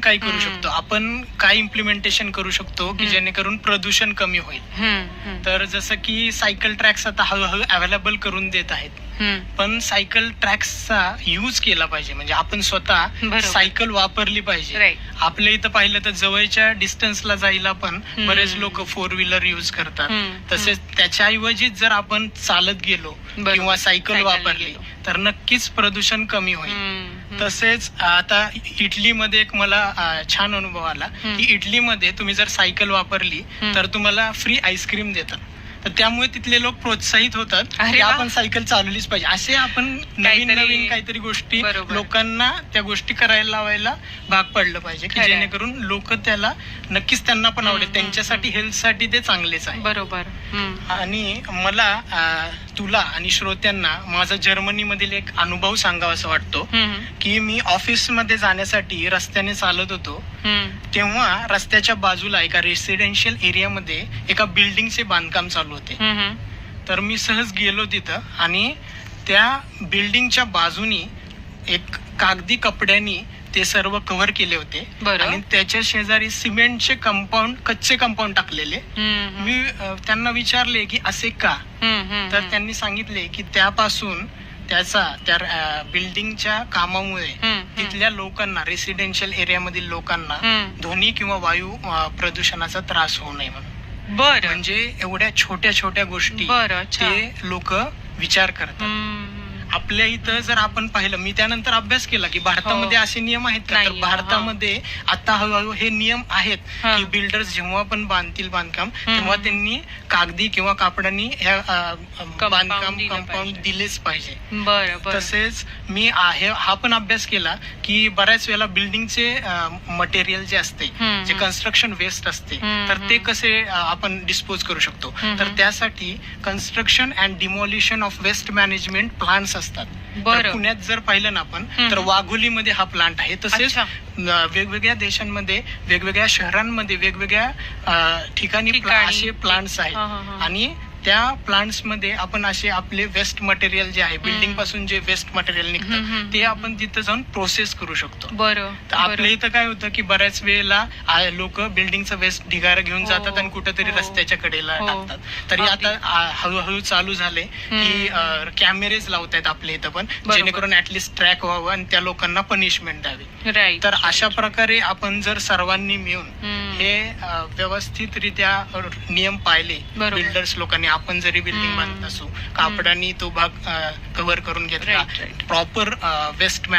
काय करू. शकतो आपण काय इम्प्लिमेंटेशन करू शकतो की. जेणेकरून प्रदूषण कमी होईल तर जसं की सायकल ट्रॅक्स आता हळूहळू अवेलेबल करून देत आहेत. पण सायकल ट्रॅक्सचा यूज केला पाहिजे म्हणजे आपण स्वतः. सायकल वापरली पाहिजे. आपल्या इथं पाहिलं तर जवळच्या डिस्टन्सला जायला पण. बरेच लोक फोर व्हीलर युज करतात तसेच त्याच्याऐवजी जर आपण चालत गेलो. किंवा सायकल वापरली. तर नक्कीच प्रदूषण कमी होईल. तसेच आता इटलीमध्ये एक मला छान अनुभव आला. की इटलीमध्ये तुम्ही जर सायकल वापरली. तर तुम्हाला फ्री आईस्क्रीम देतात तर त्यामुळे तिथले लोक प्रोत्साहित होतात की. आपण सायकल चालवलीच पाहिजे असे आपण नवीन नवीन काहीतरी गोष्टी. लोकांना त्या गोष्टी करायला लावायला भाग पडलं पाहिजे की. जेणेकरून लोक त्याला नक्कीच त्यांना पण आवडेल त्यांच्यासाठी हेल्थसाठी ते चांगलेच आहे बरोबर. आणि मला तुला आणि श्रोत्यांना माझा जर्मनीमधील एक अनुभव सांगावासा वाटतो. हम्म, की मी ऑफिसमध्ये जाण्यासाठी रस्त्याने चालत होतो. तेव्हा रस्त्याच्या बाजूला एका रेसिडेन्शियल एरियामध्ये एका बिल्डिंगचे बांधकाम चालू होते. तर मी सहज गेलो तिथं आणि त्या बिल्डिंगच्या बाजूनी एक कागदी कपड्यांनी ते सर्व कव्हर केले होते. आणि त्याच्या शेजारी सिमेंटचे कंपाऊंड कच्चे कंपाऊंड टाकलेले. मी त्यांना विचारले की असे का? तर त्यांनी सांगितले की त्यापासून त्याचा त्या बिल्डिंगच्या कामामुळे तिथल्या लोकांना रेसिडेन्शियल एरियामधील लोकांना. ध्वनी किंवा वायू प्रदूषणाचा त्रास होऊ नये म्हणून. बरं. म्हणजे एवढ्या छोट्या छोट्या गोष्टी ते लोक विचार करतात. आपल्या इथं जर आपण पाहिलं मी त्यानंतर अभ्यास केला की भारतामध्ये हो. असे नियम आहेत का तर भारतामध्ये आता हळूहळू हे नियम आहेत. की बिल्डर्स जेव्हा पण बांधतील बांधकाम. तेव्हा त्यांनी कागदी किंवा कापडानी ह्या बांधकाम कंपाऊंड. दिलेच पाहिजे तसेच मी आहे हा पण अभ्यास केला की बऱ्याच वेळेला बिल्डिंगचे मटेरियल जे असते जे. कन्स्ट्रक्शन वेस्ट असते तर ते. कसे आपण डिस्पोज करू शकतो तर. त्यासाठी construction and demolition of waste management plants असतात बरं. तर पुण्यात जर पाहिलं ना आपण हम्म. तर वाघोलीमध्ये हा प्लांट आहे तसेच अच्छा. अ, वेगवेगळ्या देशांमध्ये वेगवेगळ्या शहरांमध्ये वेगवेगळ्या अ, ठिकाणी प्ला- ठिकाणी. असे प्लांट्स आहेत हा, हा, हा. आणि त्या प्लांट्समध्ये आपण असे आपले वेस्ट मटेरियल जे आहे बिल्डिंगपासून जे वेस्ट मटेरियल निघतं ते आपण तिथं जाऊन प्रोसेस करू शकतो बरं आपल्या इथं काय होतं की बऱ्याच वेळेला लोक बिल्डिंगचं वेस्ट ढिगारा घेऊन हो, जातात आणि कुठेतरी हो. रस्त्याच्या कडेला हो. टाकतात तरी. आता हळूहळू चालू झाले की. कॅमेरेज लावतायत आपल्या इथं पण. जेणेकरून ऍटलिस्ट ट्रॅक व्हावं आणि त्या लोकांना पनिशमेंट द्यावी तर अशा प्रकारे आपण जर सर्वांनी मिळून. हे व्यवस्थितरित्या नियम पाहिले. बिल्डर्स लोकांनी आपण जरी बिल्डिंग. बांधत असू कापडानी तो भाग कव्हर करून घेतला. Proper waste